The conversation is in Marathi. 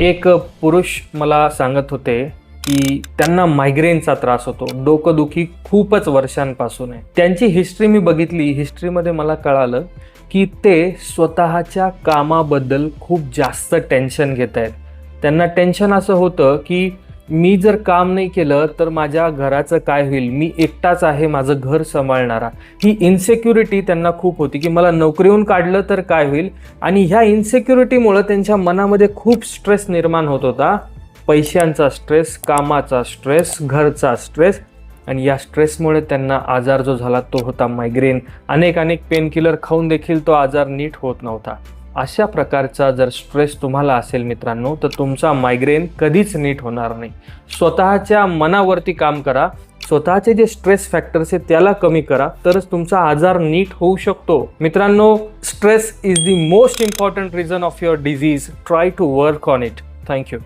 एक पुरुष मला सांगत होते की त्यांना मायग्रेनचा त्रास होतो. डोकंदुखी खूपच वर्षांपासून आहे. त्यांची हिस्ट्री मी बघितली. हिस्ट्रीमध्ये मला कळालं की ते स्वतःच्या कामाबद्दल खूप जास्त टेन्शन घेत आहेत. त्यांना टेन्शन असं होतं की मी जर काम नाही केलं तर माझ्या घराचं काय होईल? मी एकटाच आहे माझं घर सांभाळणारा. ही इन्सेक्युरिटी त्यांना खूप होती की मला नोकरीहून काढलं तर काय होईल? आणि ह्या इन्सेक्युरिटीमुळं त्यांच्या मनामध्ये खूप स्ट्रेस निर्माण होत होता. पैशांचा स्ट्रेस कामाचा स्ट्रेस घरचा स्ट्रेस आणि या स्ट्रेसमुळे त्यांना आजार जो झाला तो होता मायग्रेन अनेक अनेक पेनकिलर खाऊन देखील तो आजार नीट होत नव्हता. अशा प्रकारचा जर स्ट्रेस तुम्हाला असेल मित्रांनो तर तुमचा मायग्रेन कधीच नीट होणार नाही. स्वतःच्या मनावरती काम करा. स्वतःचे जे स्ट्रेस फॅक्टर्स आहेत त्याला कमी करा. तरच तुमचा आजार नीट होऊ शकतो. मित्रांनो stress is the most important reason of your disease try to work on it thank you